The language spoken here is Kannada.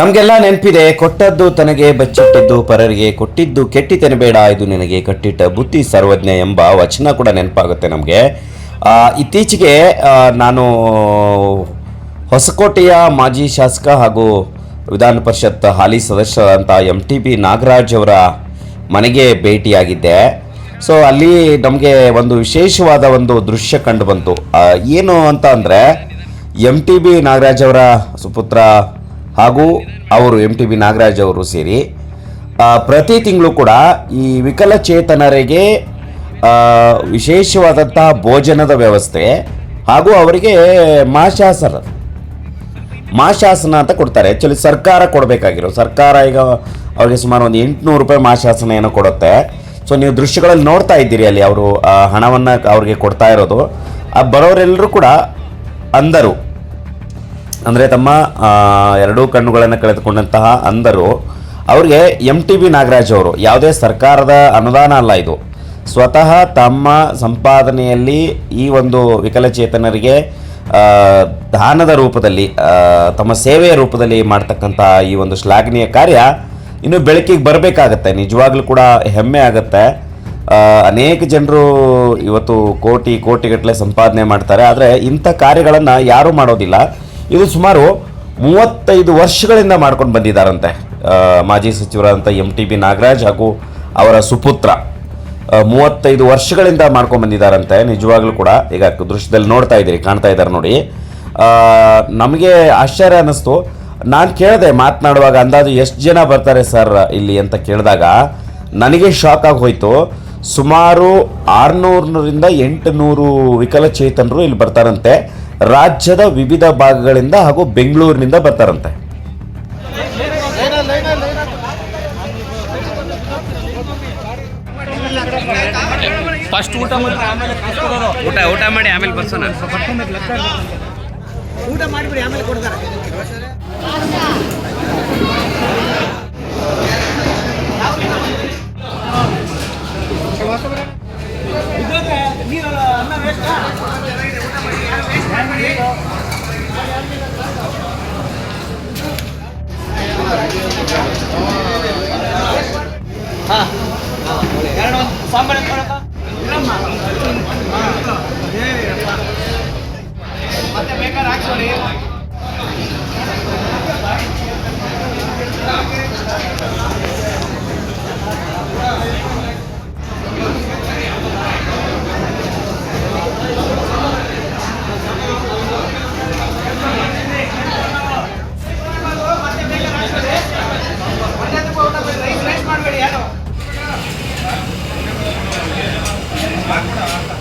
ನಮಗೆಲ್ಲ ನೆನಪಿದೆ, ಕೊಟ್ಟದ್ದು ತನಗೆ ಬಚ್ಚಿಟ್ಟಿದ್ದು, ಪರರಿಗೆ ಕೊಟ್ಟಿದ್ದು ಕೆಟ್ಟಿತೆನಬೇಡ ಇದು ನಿನಗೆ ಕಟ್ಟಿಟ್ಟ ಬುದ್ಧಿ ಸರ್ವಜ್ಞ ಎಂಬ ವಚನ ಕೂಡ ನೆನಪಾಗುತ್ತೆ ನಮಗೆ. ಇತ್ತೀಚೆಗೆ ನಾನು ಹೊಸಕೋಟೆಯ ಮಾಜಿ ಶಾಸಕ ಹಾಗೂ ವಿಧಾನ ಪರಿಷತ್ ಹಾಲಿ ಸದಸ್ಯರಾದಂಥ ಎಂ ಟಿ ಬಿ ನಾಗರಾಜ್ ಅವರ ಮನೆಗೆ ಭೇಟಿಯಾಗಿದ್ದೆ. ಸೊ ಅಲ್ಲಿ ನಮಗೆ ಒಂದು ವಿಶೇಷವಾದ ಒಂದು ದೃಶ್ಯ ಕಂಡು ಬಂತು. ಏನು ಅಂತ ಅಂದರೆ ಎಂ ಟಿ ಬಿ ನಾಗರಾಜ್ ಅವರ ಸುಪುತ್ರ ಹಾಗೂ ಅವರು ಎಂ ಟಿ ಬಿ ನಾಗರಾಜ್ ಅವರು ಸೇರಿ ಪ್ರತಿ ತಿಂಗಳು ಕೂಡ ಈ ವಿಕಲಚೇತನರಿಗೆ ವಿಶೇಷವಾದಂತಹ ಭೋಜನದ ವ್ಯವಸ್ಥೆ ಹಾಗೂ ಅವರಿಗೆ ಮಾಶಾಸನ ಮಾಶಾಸನ ಅಂತ ಕೊಡ್ತಾರೆ. ಆ್ಯಕ್ಚುಲಿ ಸರ್ಕಾರ ಕೊಡಬೇಕಾಗಿರೋ, ಸರ್ಕಾರ ಈಗ ಅವರಿಗೆ ಸುಮಾರು ಒಂದು ಎಂಟುನೂರು ರೂಪಾಯಿ ಮಾಶಾಸನ ಏನೋ ಕೊಡುತ್ತೆ. ಸೊ, ನೀವು ದೃಶ್ಯಗಳಲ್ಲಿ ನೋಡ್ತಾ ಇದ್ದೀರಿ ಅಲ್ಲಿ ಅವರು ಹಣವನ್ನು ಅವ್ರಿಗೆ ಕೊಡ್ತಾ ಇರೋದು. ಆ, ಬರೋರೆಲ್ಲರೂ ಕೂಡ ಅಂದರು. ಅಂದರೆ ತಮ್ಮ ಎರಡೂ ಕಣ್ಣುಗಳನ್ನು ಕಳೆದುಕೊಂಡಂತಹ ಅಂದರು ಅವ್ರಿಗೆ ಎಂ ಟಿ ಬಿ ನಾಗರಾಜ್ ಅವರು ಯಾವುದೇ ಸರ್ಕಾರದ ಅನುದಾನ ಅಲ್ಲ ಇದು. ಸ್ವತಃ ತಮ್ಮ ಸಂಪಾದನೆಯಲ್ಲಿ ಈ ಒಂದು ವಿಕಲಚೇತನರಿಗೆ ದಾನದ ರೂಪದಲ್ಲಿ ತಮ್ಮ ಸೇವೆಯ ರೂಪದಲ್ಲಿ ಮಾಡ್ತಕ್ಕಂಥ ಈ ಒಂದು ಶ್ಲಾಘನೀಯ ಕಾರ್ಯ ಇನ್ನು ಬೆಳಕಿಗೆ ಬರಬೇಕಾಗತ್ತೆ. ನಿಜವಾಗ್ಲೂ ಕೂಡ ಹೆಮ್ಮೆ ಆಗುತ್ತೆ. ಅನೇಕ ಜನರು ಇವತ್ತು ಕೋಟಿ, ಕೋಟಿಗಟ್ಟಲೆ ಸಂಪಾದನೆ ಮಾಡ್ತಾರೆ. ಆದರೆ ಇಂಥ ಕಾರ್ಯಗಳನ್ನು ಯಾರೂ ಮಾಡೋದಿಲ್ಲ. ಇದು ಸುಮಾರು ಮೂವತ್ತೈದು ವರ್ಷಗಳಿಂದ ಮಾಡ್ಕೊಂಡು ಬಂದಿದ್ದಾರಂತೆ. ಮಾಜಿ ಸಚಿವರಾದಂಥ ಎಂ ಟಿ ಬಿ ನಾಗರಾಜ್ ಹಾಗೂ ಅವರ ಸುಪುತ್ರ. ಮೂವತ್ತೈದು ವರ್ಷಗಳಿಂದ ಮಾಡ್ಕೊಂಡು ಬಂದಿದ್ದಾರಂತೆ. ನಿಜವಾಗ್ಲೂ ಕೂಡ ಈಗ ದೃಶ್ಯದಲ್ಲಿ ನೋಡ್ತಾ ಇದ್ದೀರಿ, ಕಾಣ್ತಾ ಇದ್ದಾರೆ ನೋಡಿ. ನಮಗೆ ಆಶ್ಚರ್ಯ ಅನ್ನಿಸ್ತು. ನಾನು ಕೇಳಿದೆ, ಮಾತನಾಡುವಾಗ ಅಂದಾಜು ಎಷ್ಟು ಜನ ಬರ್ತಾರೆ ಸರ್ ಇಲ್ಲಿ ಅಂತ ಕೇಳಿದಾಗ ನನಗೆ ಶಾಕ್ ಆಗಿ ಹೋಯಿತು. ಸುಮಾರು ಆರುನೂರರಿಂದ ಎಂಟುನೂರು ವಿಕಲಚೇತನರು ಇಲ್ಲಿ ಬರ್ತಾರಂತೆ. ರಾಜ್ಯದ ವಿವಿಧ ಭಾಗಗಳಿಂದ ಹಾಗೂ ಬೆಂಗಳೂರಿನಿಂದ ಬರ್ತಾರಂತೆ. ಫಸ್ಟ್ ಊಟ ಮಾಡಿ ಆಮೇಲೆ ಕಾಸು ಊಟ ಊಟ ಮಾಡಿ ಆಮೇಲೆ ಬರ್ಸೋಣ. ಊಟ ಮಾಡಿಬಿಡಿ ಆಮೇಲೆ ಕೊಡ್ತಾರೆ. ಸಾಂಬಾರ್ ಎತ್ಕೊಳಕ್ಕ? ಮತ್ತೆ 分かった。